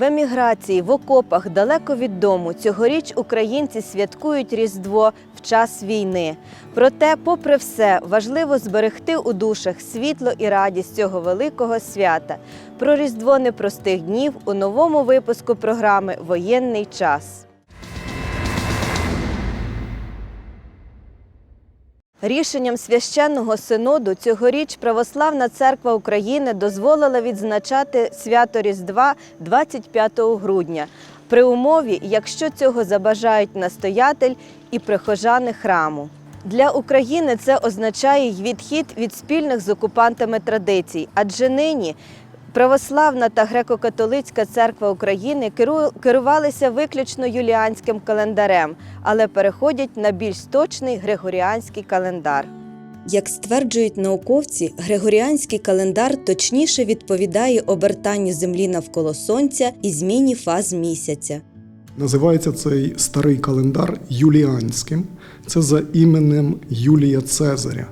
В еміграції, в окопах, далеко від дому цьогоріч українці святкують Різдво в час війни. Проте, попри все, важливо зберегти у душах світло і радість цього великого свята. Про Різдво непростих днів у новому випуску програми Воєнний час. Рішенням священного синоду цьогоріч Православна церква України дозволила відзначати свято Різдва 25 грудня при умові, якщо цього забажають настоятель і прихожани храму. Для України це означає й відхід від спільних з окупантами традицій, адже нині Православна та греко-католицька церква України керу- керувалися виключно юліанським календарем, але переходять на більш точний григоріанський календар. Як стверджують науковці, григоріанський календар точніше відповідає обертанню Землі навколо Сонця і зміні фаз місяця. Називається цей старий календар Юліанським. Це за іменем Юлія Цезаря,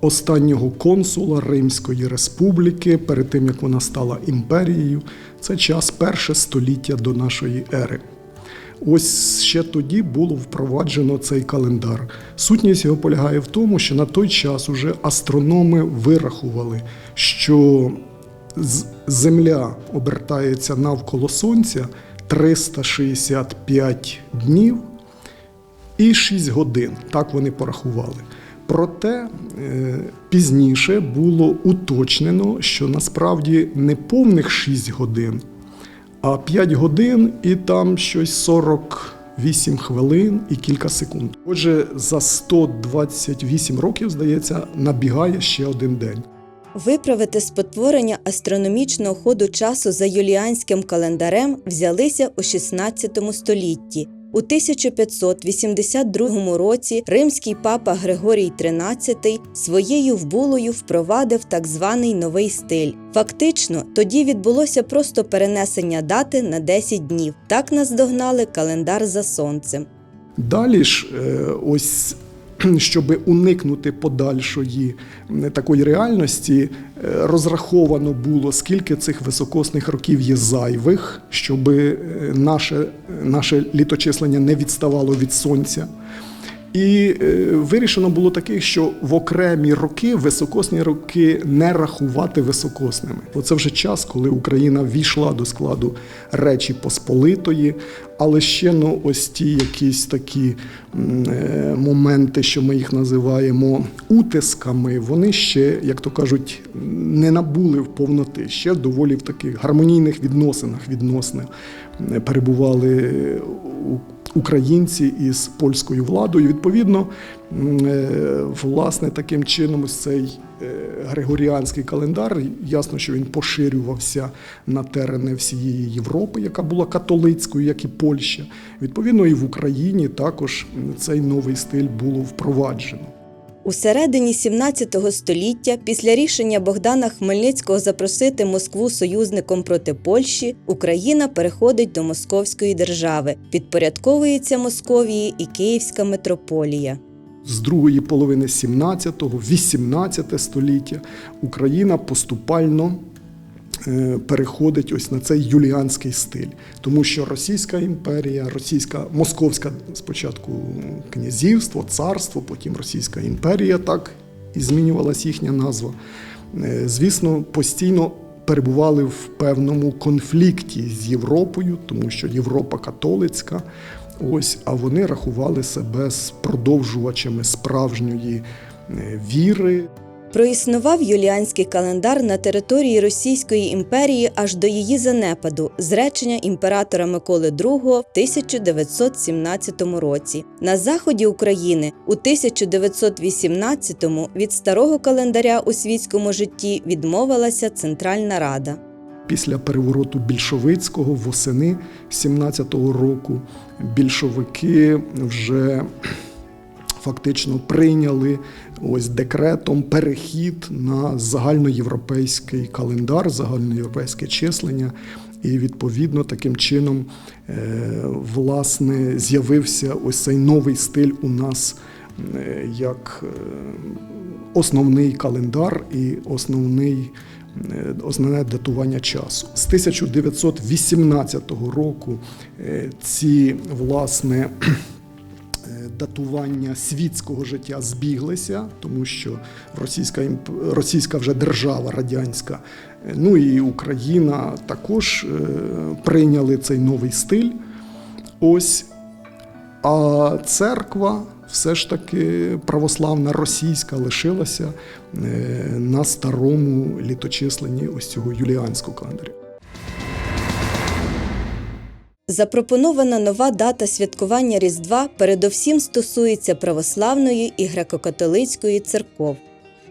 останнього консула Римської республіки, перед тим як вона стала імперією. Це час перше століття до нашої ери. Ось ще тоді було впроваджено цей календар. Сутність його полягає в тому, що на той час уже астрономи вирахували, що Земля обертається навколо Сонця 365 днів і 6 годин. Так вони порахували. Проте е, пізніше було уточнено, що насправді не повних 6 годин, а 5 годин і там щось 48 хвилин і кілька секунд. Отже, за 128 років, здається, набігає ще один день. Виправити спотворення астрономічного ходу часу за юліанським календарем взялися у 16 столітті. У 1582 році римський папа Григорій XIII своєю вбулою впровадив так званий новий стиль. Фактично, тоді відбулося просто перенесення дати на 10 днів. Так наздогнали календар за сонцем. Далі ж, е, ось щоб уникнути подальшої такої реальності, е, розраховано було, скільки цих високосних років є зайвих, щоб е, наше, наше літочислення не відставало від сонця. І е, вирішено було таке, що в окремі роки високосні роки не рахувати високосними. Оце вже час, коли Україна війшла до складу Речі Посполитої, але ще ну, ось ті якісь такі е, моменти, що ми їх називаємо утисками, вони ще, як то кажуть, не набули в повноти. Ще доволі в таких гармонійних відносинах відносно перебували у українці із польською владою. Відповідно, е, власне, таким чином, цей е, григоріанський календар, ясно, що він поширювався на терени всієї Європи, яка була католицькою, як і Польща. Відповідно, і в Україні також цей новий стиль було впроваджено. У середині 17 століття, після рішення Богдана Хмельницького запросити Москву союзником проти Польщі, Україна переходить до Московської держави, підпорядковується Московії і Київська митрополія. з другої половини 17-го, 18 століття Україна поступально переходить ось на цей юліанський стиль, тому що Російська імперія, Російська Московська спочатку князівство, царство, потім Російська імперія, так і змінювалась їхня назва. е, Звісно, постійно перебували в певному конфлікті з Європою, тому що Європа католицька. Ось, а вони рахували себе з продовжувачами справжньої е, віри. Проіснував юліанський календар на території Російської імперії аж до її занепаду, зречення імператора Миколи II в 1917 році. На заході України у 1918-му від старого календаря у світському житті відмовилася Центральна Рада. Після перевороту більшовицького восени 17-го року більшовики вже фактично прийняли ось декретом перехід на загальноєвропейський календар, загальноєвропейське числення. І відповідно таким чином е, власне з'явився ось цей новий стиль у нас е, як е, основний календар і основний основне датування часу. З 1918 року ці власне. Е, Датування світського життя збіглися, тому що російська російська вже держава радянська, е, ну і Україна також е, прийняли цей новий стиль. Ось а церква все ж таки православна російська лишилася на старому літочисленні ось цього юліанського календаря. Запропонована нова дата святкування Різдва передовсім стосується православної і греко-католицької церков.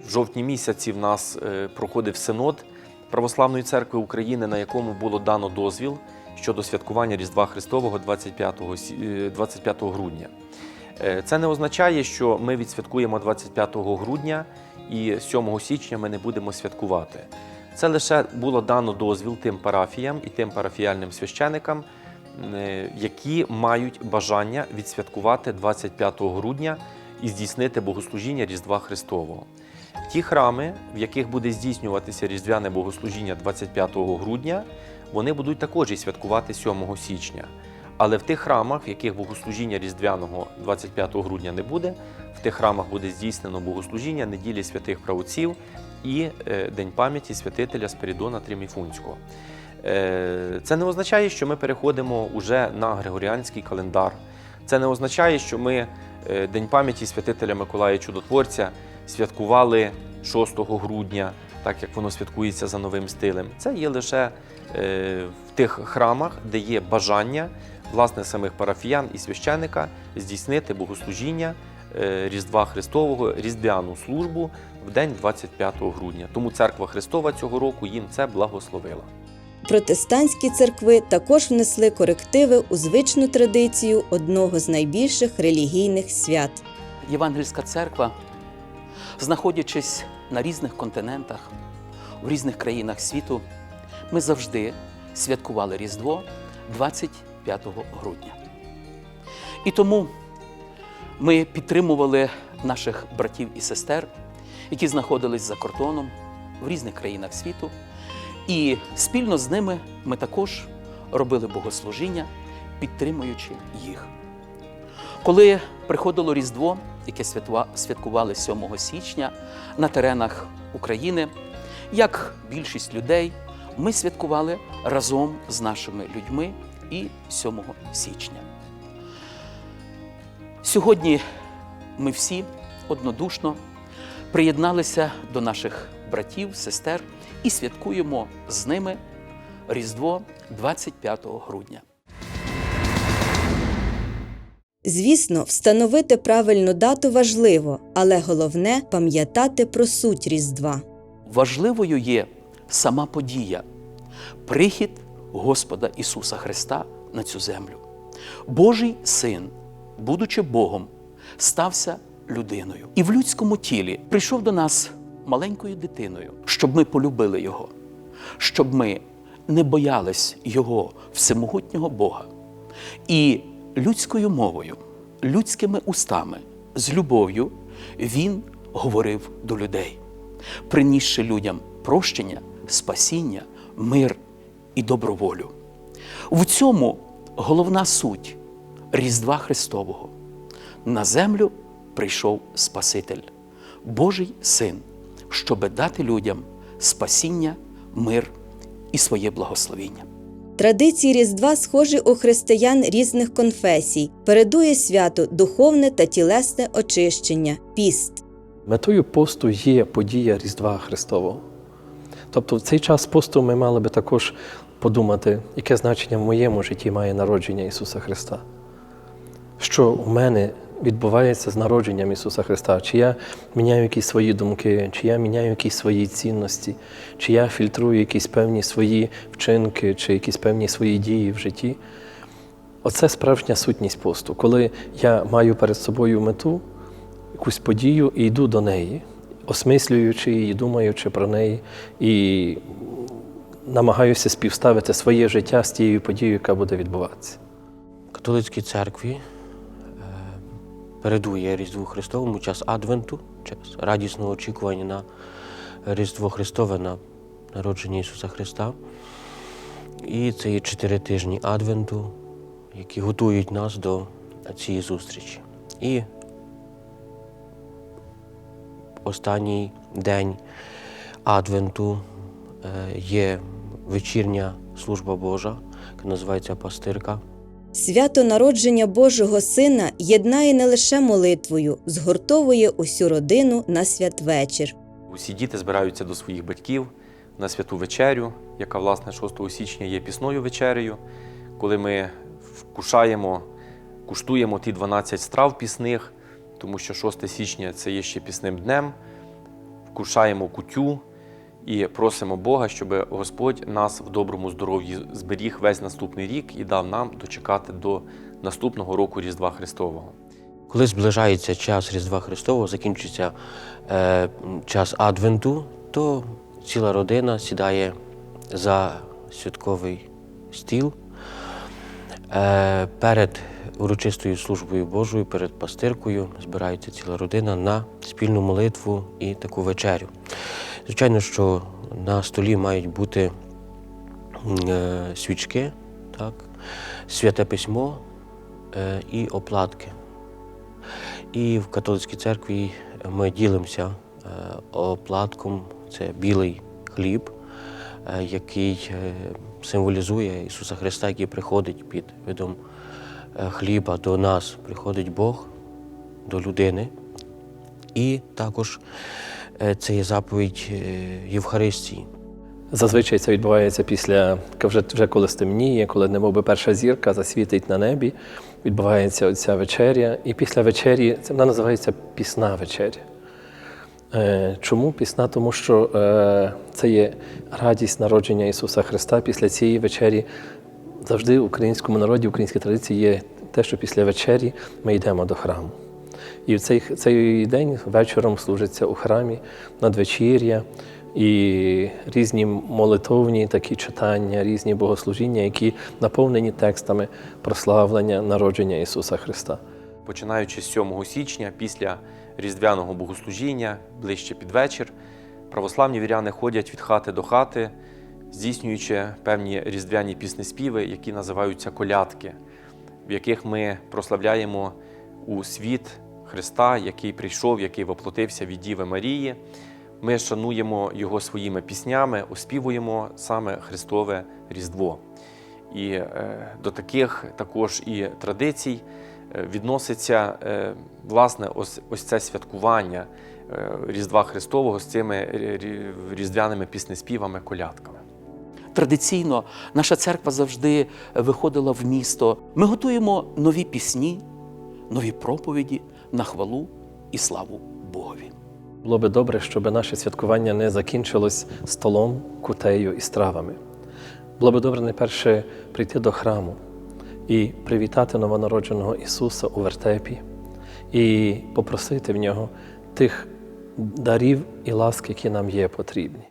В жовтні місяці в нас е, проходив синод Православної церкви України, на якому було дано дозвіл щодо святкування Різдва Христового 25, е, 25 грудня. Е, Це не означає, що ми відсвяткуємо 25 грудня і 7 січня ми не будемо святкувати. Це лише було дано дозвіл тим парафіям і тим парафіяльним священикам, е, які мають бажання відсвяткувати 25 грудня і здійснити богослужіння Різдва Христового. Ті храми, в яких буде здійснюватися різдвяне богослужіння 25 грудня, вони будуть також і святкувати 7 січня. Але в тих храмах, в яких богослужіння різдвяного 25 грудня не буде, в тих храмах буде здійснено богослужіння неділі святих правоців і е, День пам'яті святителя Спиридона Триміфунського. Е, Це не означає, що ми переходимо уже на григоріанський календар. Це не означає, що ми е, День пам'яті святителя Миколая Чудотворця святкували 6 грудня, так як воно святкується за новим стилем. Це є лише е, в тих храмах, де є бажання власне самих парафіян і священика здійснити богослужіння Різдва Христового, різдвяну службу в день 25 грудня. Тому церква Христова цього року їм це благословила. Протестантські церкви також внесли корективи у звичну традицію одного з найбільших релігійних свят. Євангельська церква, знаходячись на різних континентах, в різних країнах світу, ми завжди святкували Різдво 25 грудня. І тому ми підтримували наших братів і сестер, які знаходились за кордоном в різних країнах світу. І спільно з ними ми також робили богослужіння, підтримуючи їх. Коли приходило Різдво, яке святкували 7 січня на теренах України, як більшість людей, ми святкували разом з нашими людьми і 7 січня. Сьогодні ми всі однодушно приєдналися до наших братів, сестер і святкуємо з ними Різдво 25 грудня. Звісно, встановити правильну дату важливо, але головне пам'ятати про суть Різдва. Важливою є сама подія, прихід Господа Ісуса Христа на цю землю. Божий син, будучи Богом, стався людиною і в людському тілі прийшов до нас маленькою дитиною, щоб ми полюбили Його, щоб ми не боялись Його всемогутнього Бога. І людською мовою, людськими устами, з любов'ю Він говорив до людей принісши людям прощення, спасіння, мир і доброволю. В цьому головна суть Різдва Христового. На землю прийшов Спаситель, Божий Син, щоби дати людям спасіння, мир і своє благословіння. Традиції Різдва схожі у християн різних конфесій. Передує свято духовне та тілесне очищення, піст. Метою посту є подія Різдва Христового. Тобто в цей час посту ми мали би також подумати, яке значення в моєму житті має народження Ісуса Христа. Що у мене відбувається з народженням Ісуса Христа? Чи я міняю якісь свої думки, чи я міняю якісь свої цінності, чи я фільтрую якісь певні свої вчинки, чи якісь певні свої дії в житті? Оце справжня сутність посту, коли я маю перед собою мету, якусь подію і йду до неї, осмислюючи її, думаючи про неї, і намагаюся співставити своє життя з тією подією, яка буде відбуватися. католицькій церкві передує Різдву Христовому час Адвенту, час радісного очікування на Різдво Христове, на народження Ісуса Христа. І це є чотири тижні Адвенту, які готують нас до цієї зустрічі. І останній день Адвенту е, є вечірня служба Божа, яка називається Пастирка. Свято народження Божого Сина єднає не лише молитвою, згуртовує усю родину на святвечір. Усі діти збираються до своїх батьків на святу вечерю, яка, власне, 6 січня є пісною вечерею, коли ми вкушаємо, куштуємо ті 12 страв пісних, тому що 6 січня це є ще пісним днем, вкушаємо кутю і просимо Бога, щоб Господь нас в доброму здоров'ї зберіг весь наступний рік і дав нам дочекати до наступного року Різдва Христового. Коли зближається час Різдва Христового, закінчується е, час Адвенту, то ціла родина сідає за святковий стіл. Е, перед урочистою службою Божою, перед пастиркою збирається ціла родина на спільну молитву і таку вечерю. Звичайно, що на столі мають бути е, свічки, так, святе письмо е, і оплатки. І в католицькій церкві ми ділимося е, оплатком. Це білий хліб, е, який е, символізує Ісуса Христа, який приходить під видом е, хліба до нас, приходить Бог до людини. І також е, це є заповідь е, Євхаристії. Зазвичай це відбувається після вже, вже коли стемніє, коли немов би перша зірка засвітить на небі. Відбувається оця вечеря. І після вечері це вона називається пісна вечеря. Е, Чому пісна? Тому що е, це є радість народження Ісуса Христа. Після цієї вечері завжди в українському народі, в українській традиції є те, що після вечері ми йдемо до храму. І в цей, цей день вечором служиться у храмі надвечір'я і різні молитовні такі читання, різні богослужіння, які наповнені текстами прославлення народження Ісуса Христа. Починаючи з 7 січня, після різдвяного богослужіння, ближче під вечір, православні віряни ходять від хати до хати, здійснюючи певні різдвяні піснеспіви, які називаються колядки, в яких ми прославляємо у світ Христа, який прийшов, який воплотився від Діви Марії. Ми шануємо його своїми піснями, оспівуємо саме Христове Різдво. І е, до таких також і традицій е, відноситься е, власне ось, ось це святкування Різдва Христового з цими рі- рі- різдвяними піснеспівами, колядками. Традиційно наша церква завжди виходила в місто. Ми готуємо нові пісні, нові проповіді на хвалу і славу Богові. Було би добре, щоб наше святкування не закінчилось столом, кутею і стравами. Було би добре найперше прийти до храму і привітати новонародженого Ісуса у вертепі і попросити в нього тих дарів і ласк, які нам є потрібні.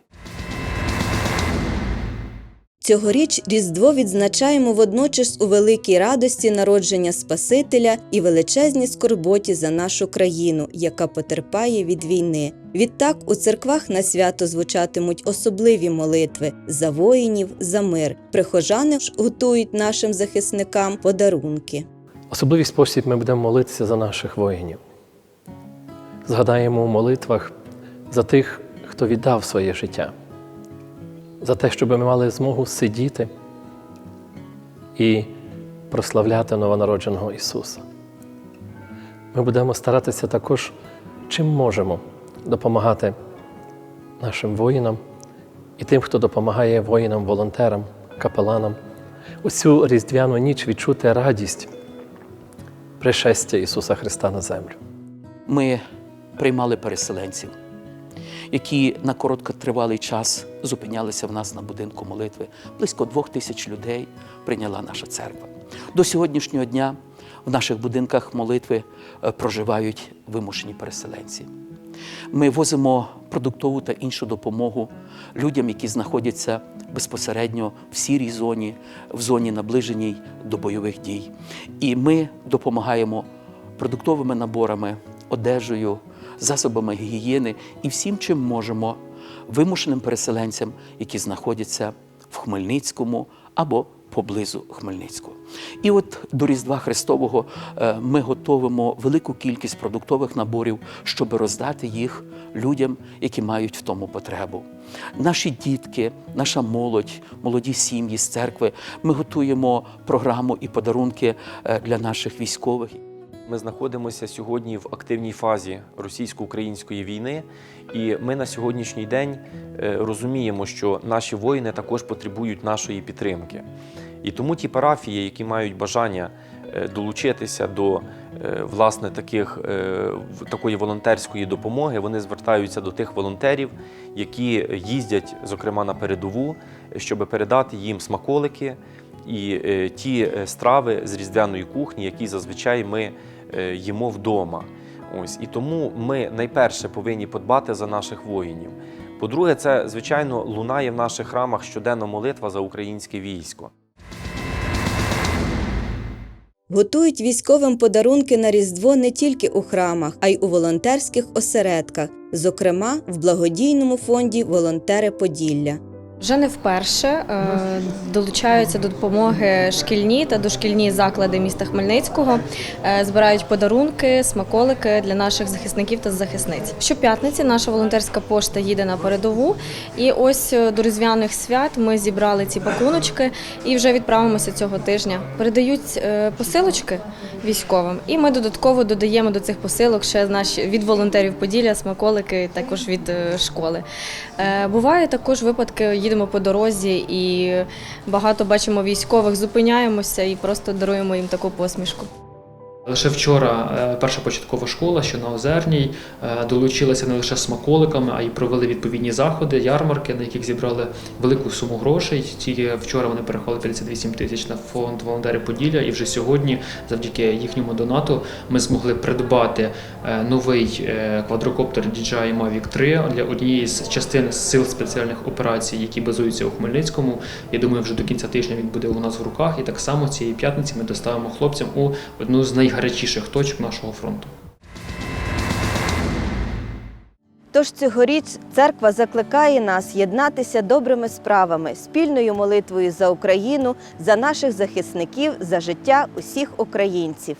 Цьогоріч Різдво відзначаємо водночас у великій радості народження Спасителя і величезній скорботі за нашу країну, яка потерпає від війни. Відтак у церквах на свято звучатимуть особливі молитви за воїнів, за мир. Прихожани ж готують нашим захисникам подарунки. Особливий спосіб ми будемо молитися за наших воїнів. Згадаємо у молитвах за тих, хто віддав своє життя, за те, щоб ми мали змогу сидіти і прославляти новонародженого Ісуса. Ми будемо старатися також, чим можемо, допомагати нашим воїнам і тим, хто допомагає воїнам, волонтерам, капеланам. У цю різдвяну ніч відчути радість пришестя Ісуса Христа на землю. Ми приймали переселенців, які на короткотривалий час зупинялися в нас на будинку молитви. Близько двох тисяч людей прийняла наша церква. До сьогоднішнього дня в наших будинках молитви е, проживають вимушені переселенці. Ми возимо продуктову та іншу допомогу людям, які знаходяться безпосередньо в сірій зоні, в зоні наближеній до бойових дій. І ми допомагаємо продуктовими наборами, одежею, засобами гігієни і всім, чим можемо, вимушеним переселенцям, які знаходяться в Хмельницькому або поблизу Хмельницького. І от до Різдва Христового е, ми готовимо велику кількість продуктових наборів, щоб роздати їх людям, які мають в тому потребу. Наші дітки, наша молодь, молоді сім'ї з церкви. Ми готуємо програму і подарунки е, для наших військових. Ми знаходимося сьогодні в активній фазі російсько-української війни, і ми на сьогоднішній день е, розуміємо, що наші воїни також потребують нашої підтримки. І тому ті парафії, які мають бажання е, долучитися до е, власне таких, такої волонтерської допомоги, вони звертаються до тих волонтерів, які їздять, зокрема, на передову, щоб передати їм смаколики і ті страви з різдвяної кухні, які зазвичай ми їмо вдома. Ось і тому ми найперше повинні подбати за наших воїнів. По-друге, це звичайно лунає в наших храмах щоденна молитва за українське військо. Готують військовим подарунки на Різдво не тільки у храмах, а й у волонтерських осередках, зокрема в благодійному фонді Волонтери Поділля. Вже не вперше е, долучаються до допомоги шкільні та дошкільні заклади міста Хмельницького, е, збирають подарунки, смаколики для наших захисників та захисниць. Щоп'ятниці наша волонтерська пошта їде на передову, і ось е, до різдвяних свят ми зібрали ці пакуночки і вже відправимося цього тижня. Передають посилочки військовим, і ми додатково додаємо до цих посилок ще наші від волонтерів Поділля смаколики, також від школи. Буває також випадки, їдемо по дорозі і багато бачимо військових, зупиняємося і просто даруємо їм таку посмішку. Лише вчора е, перша початкова школа, що на Озерній, е, долучилася не лише смаколиками, а й провели відповідні заходи, ярмарки, на яких зібрали велику суму грошей. Тільки вчора вони перерахували 38 тисяч на фонд волонтери Поділля, і вже сьогодні, завдяки їхньому донату, ми змогли придбати е, новий е, квадрокоптер DJI Mavic 3 для однієї з частин сил спеціальних операцій, які базуються у Хмельницькому. Я думаю, вже до кінця тижня він буде у нас в руках. І так само цієї п'ятниці ми доставимо хлопцям у одну з найгарячіших точок нашого фронту. Тож цьогоріч церква закликає нас єднатися добрими справами, спільною молитвою за Україну, за наших захисників, за життя усіх українців.